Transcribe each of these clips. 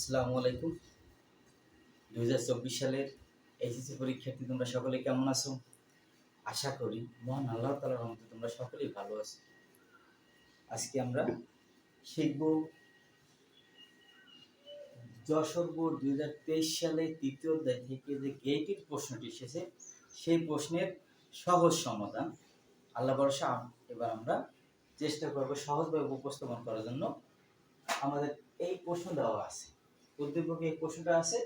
আসসালামু আলাইকুম। দুই হাজার চব্বিশ সালের এইচএসসি পরীক্ষার্থী, তোমরা সকলে কেমন আছো? আশা করি মহান আল্লাহ তালার রহমতে তোমরা সকলেই ভালো আছো। আজকে আমরা শিখব যশোর বোর্ড দুই হাজার তেইশ সালে তৃতীয় অধ্যায় থেকে যে গেটির প্রশ্নটি এসেছে, সেই প্রশ্নের সহজ সমাধান আল্লাহ ভরসা, এবার আমরা চেষ্টা করব সহজভাবে উপস্থাপন করার জন্য। আমাদের এই প্রশ্ন দেওয়া আছে। উদ্দীপকে এই প্রশ্নটা আছে।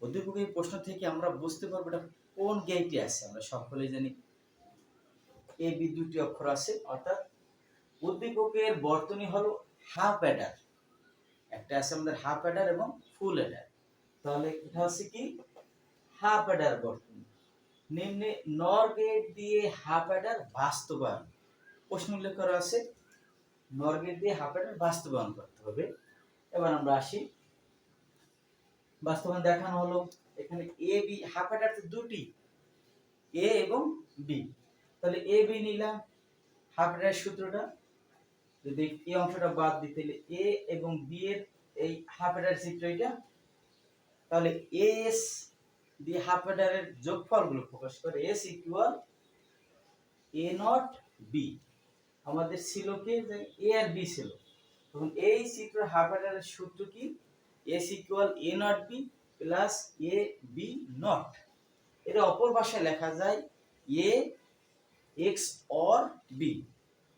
উদ্দীপকে এই প্রশ্ন থেকে আমরা বুঝতে পারব এটা কোন গেটে আছে। আমরা সকলেই জানি এ বি দুটি অক্ষর আছে, অর্থাৎ উদ্দীপকের বর্তনী হলো হাফ অ্যাডার। একটা আছে আমাদের হাফ অ্যাডার এবং ফুল অ্যাডার। তাহলে এটা হচ্ছে কি? হাফ অ্যাডার বর্তনী। নিম্নে নর গেট দিয়ে হাফ অ্যাডার বাস্তবায়ন। প্রশ্ন উল্লেখ করা আছে, নর গেট দিয়ে হাফ অ্যাডার বাস্তবায়ন করতে হবে। এবার আমরা আসি বাস্তবায়ন দেখানো হলো। এখানে এ বি হাফ অ্যাডার দুটি। এ এবং বি তাহলে এ বি নিলাম। হাফ অ্যাডার সূত্রটা। যদি এই অংশটা বাদ দিই, তাহলে এ এবং বি এর এই হাফ অ্যাডার চিত্র এটা তাহলে এস দিয়ে হাফ অ্যাডারের যোগফলগুলো প্রকাশ করে S equal A not B আমাদের ছিল কি? যে এ আর বি ছিল। তখন এই চিত্র হাফ অ্যাডারের সূত্র কি? S equal A not B plus A B not এটা অপর ভাষায় লেখা যায় এ এক্স অর বি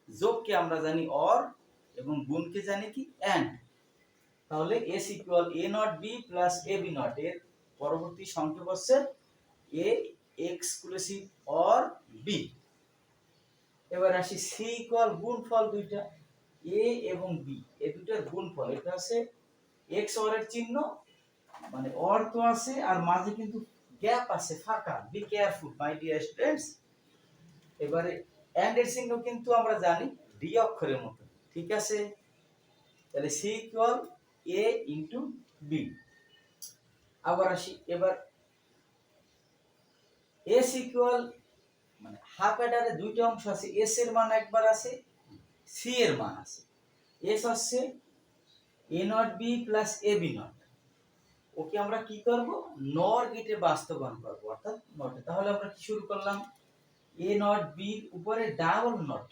যোগকে আমরা জানি অর এবং গুণকে জানি কি অ্যান্ড তাহলে S equal A not B plus A B not এর পরবর্তী সংখ্যক হচ্ছে এ এক্সক্লুসিভ অর বি এবার আসি সি ইকুয়াল গুণফল দুইটা এ এবং বি এই দুটার গুণফল, এটা আছে এক্স অর এর চিহ্ন মানে অর তো আছে আর মাঝে কিন্তু গ্যাপ আছে, ফাঁকা। Be careful my dear students এবারে অ্যান্ড এর চিহ্ন কিন্তু আমরা জানি ডি অক্ষরের মতো। ঠিক আছে? তাহলে C equal A into B আবার আসি, এবার এস ইকুয়াল মানে হাফ অ্যাডারে দুইটা অংশ আছে এস এর মান একবার আছে সি এর মান আছে। এস হচ্ছে A not B plus A B not okay আমরা কি করব? নর গেটে বাস্তবায়ন করব। অর্থাৎ নটে তাহলে আমরা কি শুরু করলাম? এ নট বি উপরে ডাবল নট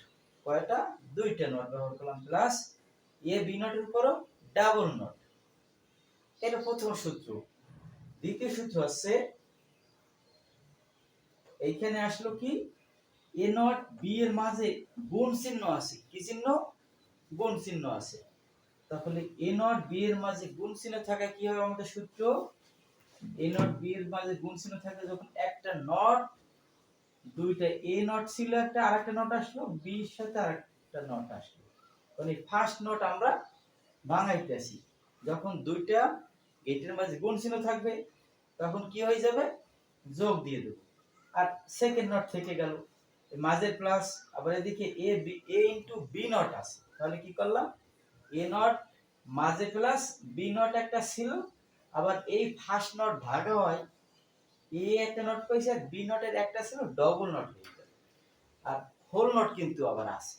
কয়টা? দুইটা নট ব্যবহার করলাম। প্লাস এ বি নটের উপরও ডাবল নট এটা প্রথম সূত্র। দ্বিতীয় সূত্র হচ্ছে এইখানে আসলো কি? এ নট বি এর মাঝে গুণ চিহ্ন আছে। কি চিহ্ন? গুণ চিহ্ন আছে। তাহলে এ নট বি এর মাঝে গুণ চিহ্ন থাকা কি হবে আমাদের সূত্র? এ নট বি এর মাঝে গুণ চিহ্ন থাকে যখন একটা নট দুইটা এ নট ছিল একটা, আরেকটা নট আসলো বি এর সাথে আরেকটা নট আসলো। তাহলে ফার্স্ট নট আমরা ভাঙাইতেছি। যখন দুইটা গেটের মাঝে গুণ চিহ্ন থাকবে, তখন কি হয়ে যাবে? যোগ দিয়ে দেব। আর সেকেন্ড নট থেকে গেল। মাঝের প্লাস আবার এদিকে A B A into B not আছে। তাহলে কি করলাম? এ নট মাঝে প্লাস বি নট একটা ছিল। আবার এই ফার্স্ট নট ভাগা হয় এ একটা নট পাইছে বি নটের একটা ছিল ডবল নট আর হোল নট কিন্তু আবার আছে।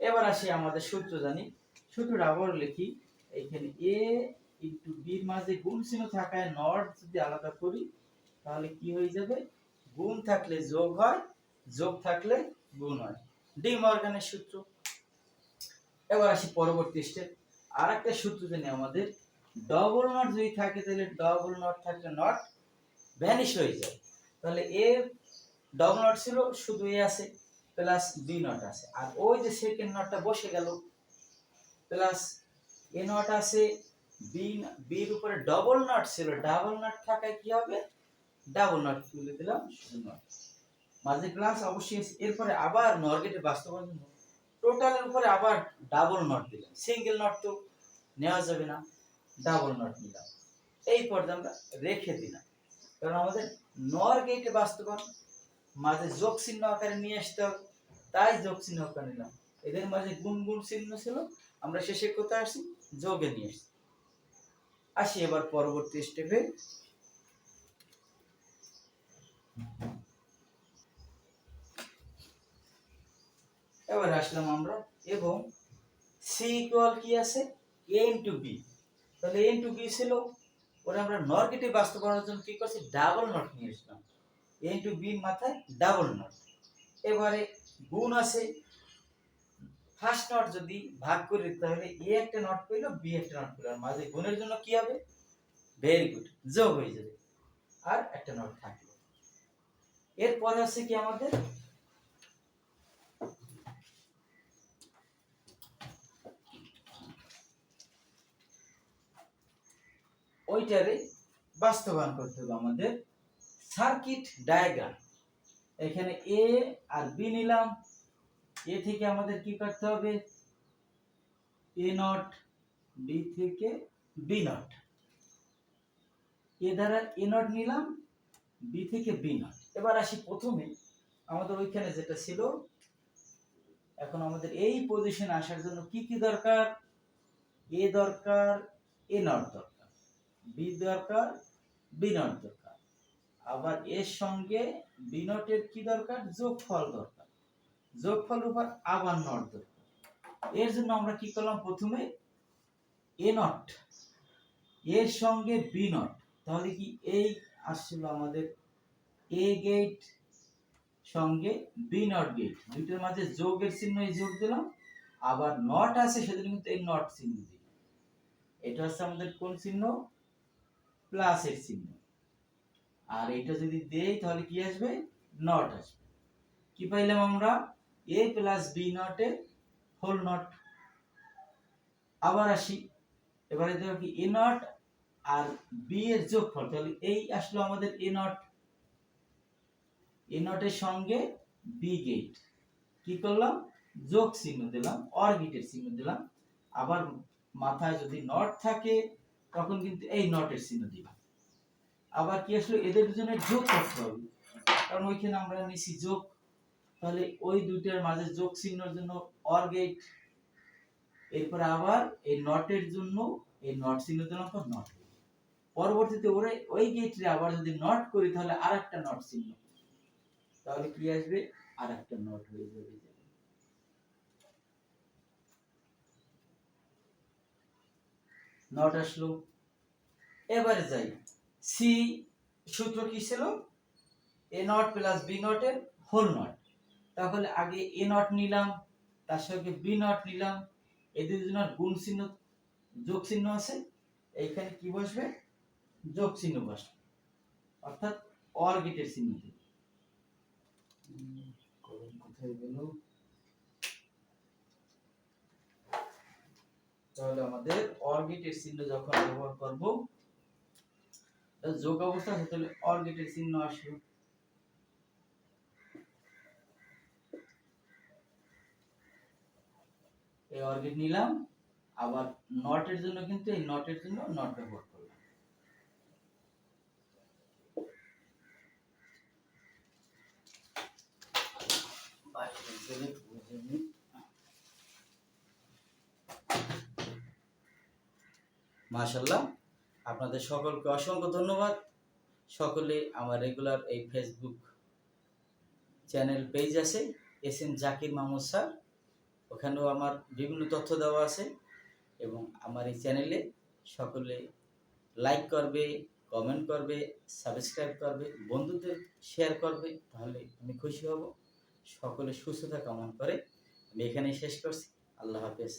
এবার আসি আমাদের সূত্র জানি। সূত্রটা আবার লিখি। এইখানে এ ইন্টু বির মাঝে গুণ চিহ্ন থাকায় নট যদি আলাদা করি, তাহলে কি হয়ে যাবে? গুণ থাকলে যোগ হয়, যোগ থাকলে গুণ হয়। ডি সূত্র। এবার আসি পরবর্তী স্টেপ আর একটা সূত্র জানি আমাদের। ডবল নট যদি থাকে, তাহলে ডবল নট থাকলে নট ভ্যানিশ হয়ে যায়। তাহলে এ ডবল নট ছিল, শুধু এ আছে প্লাস বি নট আছে। আর ওই যে সেকেন্ড নটটা বসে গেল প্লাস এ নট আছে বি বির উপরে ডবল নট ছিল। ডাবল নট থাকায় কি হবে? ডাবল নট তুলে দিলাম, শুধু নট মাঝে প্লাস অবশ্যই এরপরে আবার নরগেটে বাস্তবায়ন টোটালের উপরে আবার ডাবল নট দিলাম। সিঙ্গেল নট তো নেওয়া যাবে না ডাবল নট নিলাম। এই পর্যায়ে আমরা রেখে দিলাম। কারণ আমাদের নর গেটে বাস্তবায়ন, মাঝে যোগ চিহ্ন আকারে নিয়ে আসতে হবে। তাই যোগ চিহ্ন আকারে নিলাম। এদের মাঝে গুণ চিহ্ন ছিল, আমরা শেষে কোথায় আসি? যোগে নিয়ে আসছি আসি এবার পরবর্তী স্টেপে এবার আসলাম আমরা, এবং সি ইকুয়াল কি আছে? এ ইন্টু বি তাহলে এন টু বি ছিল ওরা আমরা নরগেটে বাস্তবায়নের জন্য কি করছি? ডাবল নট নিয়ে এসলাম এন টু বি মাথায় ডাবল নট এবারে গুণ আছে ফার্স্ট নট যদি ভাগ করে তাহলে এ একটা নট পেল বি একটা নট পেল। আর মাঝে গুণের জন্য কি হবে? ভেরি গুড যোগ হয়ে যাবে। আর একটা নট থাকল। এরপরে আছে কি আমাদের? ওইটারে বাস্তবায়ন করতে হবে আমাদের সার্কিট ডায়াগ্রাম। এখানে এ আর বি নিলাম। এ থেকে আমাদের কি করতে হবে? এ নট বি থেকে বি নট এ দ্বারা এ নট নিলাম বি থেকে বি নট এবার আসি প্রথমে। আমাদের ওইখানে যেটা ছিল, এখন আমাদের এই পজিশনে আসার জন্য কি কি দরকার? এ দরকার এ নট দরকার। বি দরকার বি দরকার। আবার এর সঙ্গে বি কি দরকার? যোগফল দরকার। যোগফল উপর আবার নট দরকার। এর জন্য আমরা কি করলাম প্রথমে? A not. এর সঙ্গে বি তাহলে কি এই আসছিল আমাদের এ গেট সঙ্গে বি নট গেট। দুইটার মাঝে যোগের চিহ্ন যোগ দিলাম। আবার নট আছে, সেজন্য কিন্তু এই নট চিহ্ন দিই এটা হচ্ছে আমাদের কোন চিহ্ন? প্লাসের চিহ্ন। আর এটা যদি দেই, তাহলে কি আসবে? নট আসবে। কি পাইলাম আমরা? এ প্লাস বি নটের হোল নট আবার আসি। এবারে দেখো কি এ নট আর বি এর যোগফল, তাহলে এই আসলো আমাদের এ নট এ নটের সঙ্গে বি গেট কি করলাম? যোগ চিহ্ন দিলাম অর গেটের চিহ্ন দিলাম। আবার মাথায় যদি নট থাকে তখন কিন্তু এই নটের চিহ্ন দিলাম আবার কি আসলো? এদের দুজনের যোগ করতে হবে। কারণ ওইখানে আমরা নিছি যোগ। তাহলে ওই দুইটার মাঝে যোগ চিহ্নের জন্য অর গেট। এরপরে আবার এই নটের জন্য, এই নট চিহ্ন দিলাম তো নট পরবর্তীতে ওরে ওই গেটে আবার যদি নট করি, তাহলে আর একটা নট চিহ্ন। তাহলে কি আসবে? আর একটা নট হয়ে যাবে। নট আসলো। এবারে যাই। সি সূত্র কি ছিল? এ নট প্লাস বি নটের হোল নট তাহলে আগে এ নট নিলাম, তার সঙ্গে বি নট নিলাম। এই দুজনের গুণ চিহ্ন, যোগ চিহ্ন আছে। এইখানে কি বসবে? যোগ চিহ্ন বসবে। অর্থাৎ অর গেটের চিহ্ন। কোথায় গেল? তাহলে আমাদের অর গেটের চিহ্ন যখন ব্যবহার করব যোগ অবস্থা আছে তাহলে অর গেটের চিহ্ন আসবে। এই অর্গেট নিলাম, আবার নটের জন্য কিন্তু এই নটের জন্য নট ব্যবহার করলাম। মাশাল্লাহ আপনাদের সকলকে অসংখ্য ধন্যবাদ। সকলে আমার রেগুলার এই ফেসবুক চ্যানেল পেজ আছে S M Zakir Mahmud sir ওখানেও আমার বিভিন্ন তথ্য দেওয়া আছে এবং আমার এই চ্যানেলে সকলে লাইক করবে কমেন্ট করবে সাবস্ক্রাইব করবে, বন্ধুদের শেয়ার করবে, তাহলে আমি খুশি হব। সকলে সুস্থতা কামনা করে আমি এখানেই শেষ করছি। আল্লাহ হাফেজ।